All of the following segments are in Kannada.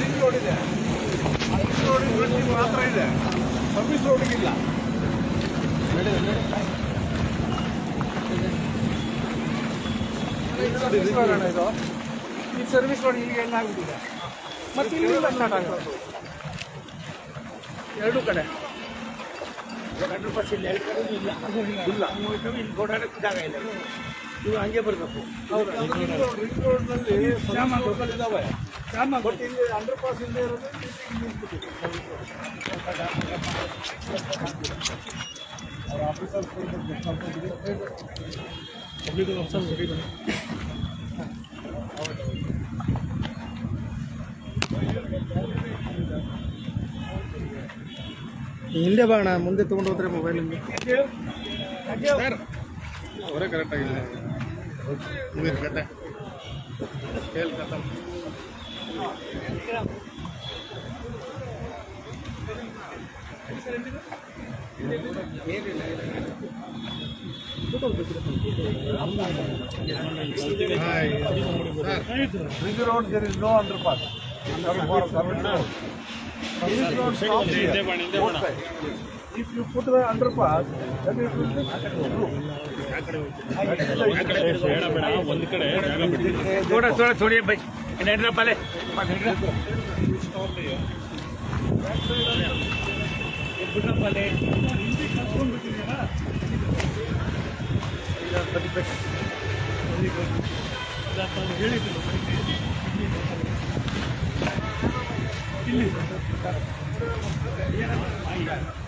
ರಿಂಗ್ ರೋಡ್ ಇದೆ. ರಿಂಗ್ ರೋಡ್ ಮಾತ್ರ ಇದೆ. ಸರ್ವಿಸ್ ರೋಡಿಗಿಲ್ಲ ಇದು. ಈ ಸರ್ವಿಸ್ ರೋಡ್ ಈಗ ಎಲ್ಲ ಮತ್ತೆ ಇಲ್ಲಿಂದ ಸ್ಟಾರ್ಟ್ ಆಗುತ್ತೆ. ಎರಡೂ ಕಡೆ. ಹಂಡ್ರೆಡ್ ಪರ್ಸೆಂಟ್ ಎರಡು ಕಡೆ ಇಲ್ಲ. ಇಲ್ಲ. ಇಲ್ಲಿ ಓಡಾಡಕ್ಕೆ ಜಾಗ ಇಲ್ಲ. ನೀವು ಹಂಗೆ ಬರಬೇಕು. ಹೌದು. ರಿಂಗ್ ರೋಡ್ನಲ್ಲಿ ಇದಾವೆ. ಬಟ್ ಇಲ್ಲಿ ಅಂಡರ್ ಪಾಸ್ ಇಲ್ಲದೆ ಇರೋದು ಇಲ್ಲಿ ನಿಂತ್ಬಿಟ್ಟಿದೆ. ಅವ್ರ ಆಫೀಸರ್ಸ್ ಹಿಂದೆ ಬಾಣ ಮುಂದೆ ತೊಗೊಂಡು ಹೋದ್ರೆ ಮೊಬೈಲ್ ಅವರೇ ಕರೆಕ್ಟ್ ಆಗಿಲ್ಲ Ring road, there is no underpass. If you put the underpass, then it will be ಒಂದು ಕಡೆ ಥೋಡ ಥೋಡ ಥೋಡಿ ಬೈ ನೆಡ್ರ ಪಲೆ ಪಲೆ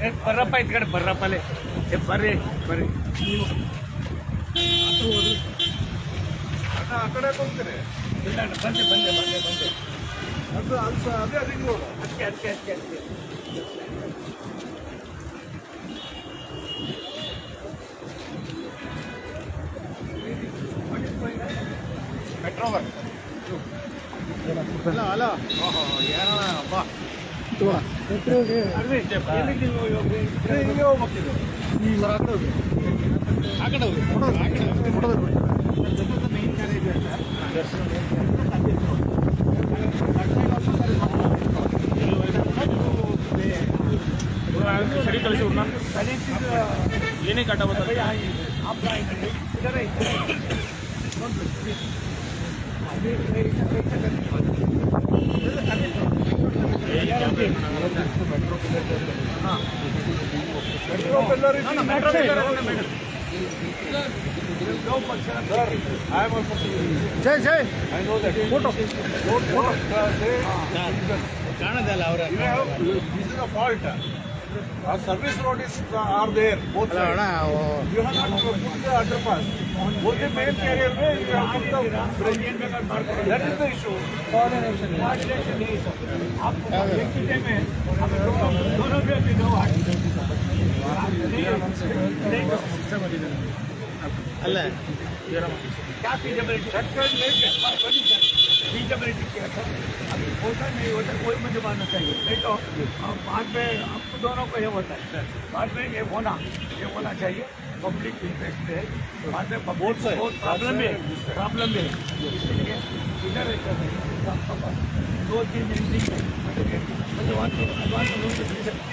ಏ, ಬರ್ರಪ್ಪ ಇದ್ ಕಡೆ ಬರ್ರಪ್ಪಲೆ ಏ ಬರ್ರಿ ಬರ್ರಿ. ಅಣ್ಣ, ಆ ಕಡೆ ಹೋಗ್ತೀನಿ ಬಂದೆ ಬಂದೆ ಬಂದೆ ಬಂದೆ ಅದು ಅದು ಅದೇ ರಿಂಗ್ ರೋಡ್ ಅದಕ್ಕೆ ಅದಕ್ಕೆ ಅದಕ್ಕೆ ಅದಕ್ಕೆ ಮೆಟ್ರೋ ವರ್ಕ್ ಅಲ್ಲ ಅಲ್ಲ ಏನೋ ಅಪ್ಪ ಅಲ್ವೇ ಎಲ್ಲಿಗೆ ನೀವು ಹೋಗಿ? ಕಡೆ ಹೋಗಿ ಆ ಕಡೆ ಹೋಗಿ ಸರಿ ಕಳಿಸಿ ಅವ್ರನ್ನ ಏನೇ ಕಟ್ಟ ಬರ್ತಾರೆ No function, sir. I am also Jay, Jay. I know that. Photo. Don't photo. Say, Canada, Laura. You have, this is a fault. Our service road is, uh, are there, both sides. You have not put the underpass. Only main carrier way, you have put the bridge. That is the issue. Coordination. Coordination is. आप इलेक्ट्रिसिटी में हम दोनों भी अभी दो हाथ नहीं नहीं ಅಲ್ಲ क्या फीजिबिलिटी फीजिबिलिटी किया था अभी होता नहीं होता कोई मुझे मानना चाहिए नहीं तो अब बाद में आपको दोनों को ये होता है बाद में ये होना ये होना चाहिए पब्लिक इंटरेस्ट है बाद में बहुत बहुत प्रॉब्लम है प्रॉब्लम है इसलिए इधर एक आपका पास दो तीन एंट्री है मुझे वहाँ तो एडवांस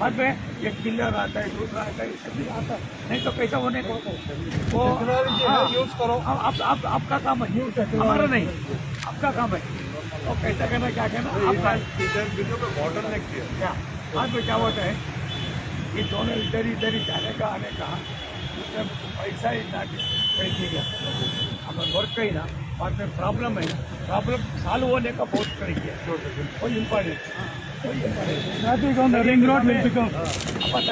बाद में एक किलर आता है दूसरा आता है ये सब आता है। नहीं तो कैसा होने को वो हाँ, यूज़ करो। आप, आप, आपका काम है हमारा नहीं आपका काम है। तो कैसा कहना क्या कहना आपका बॉर्डर किया क्या? बाद में क्या होता है ये दोनों इधर इधर ही जाने का आने का। उसमें पैसा ही ना खरीदेगा हमें वर्क का ही ना बाद में प्रॉब्लम है। प्रॉब्लम सॉल्व होने का बहुत करेंगे बहुत इंपॉर्टेंट ಒಂದು ರಿಂಗ್ ರೋಡ್ ನಿಲ್ಬೇಕು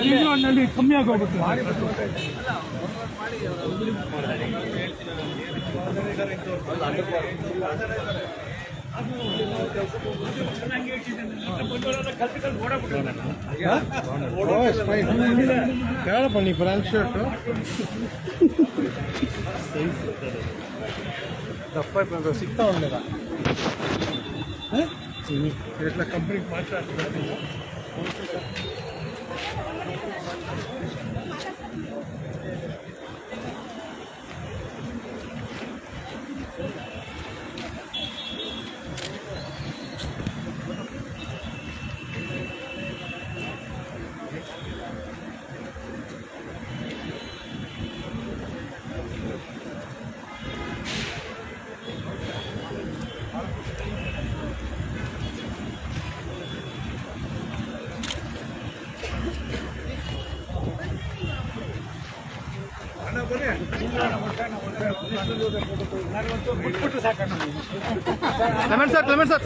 ರಿಂಗ್ ರೋಡ್ನಲ್ಲಿ ಕಮ್ಮಿ ಆಗೋಗುತ್ತೆ ನೀ ಶರ್ಟು ದಪ್ಪ ಸಿಗ್ತಾ ಒಳ್ಳೇದ એટલે કમ્પ્લીટ માત્રા ಕ್ಲೆಮೆಂಟ್ ಸರ್ ಕ್ಲೆಮೆಂಟ್ ಸರ್.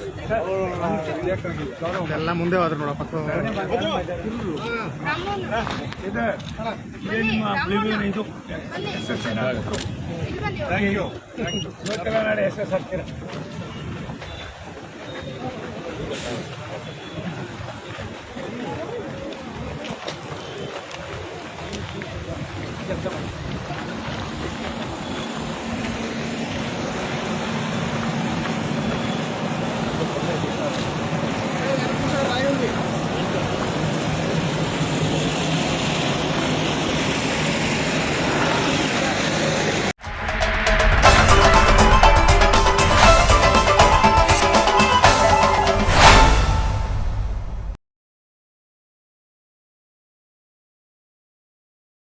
ಎಲ್ಲ ಮುಂದೆ ಹೋದ್ರು ನೋಡ ಪಕ್ಕ ಇದು ಎಸ್ ಎಸ್ ಥ್ಯಾಂಕ್ ಯು ನಾಳೆ ಎಸ್ ಎಸ್ ಹಾಕ್ತೀರಾ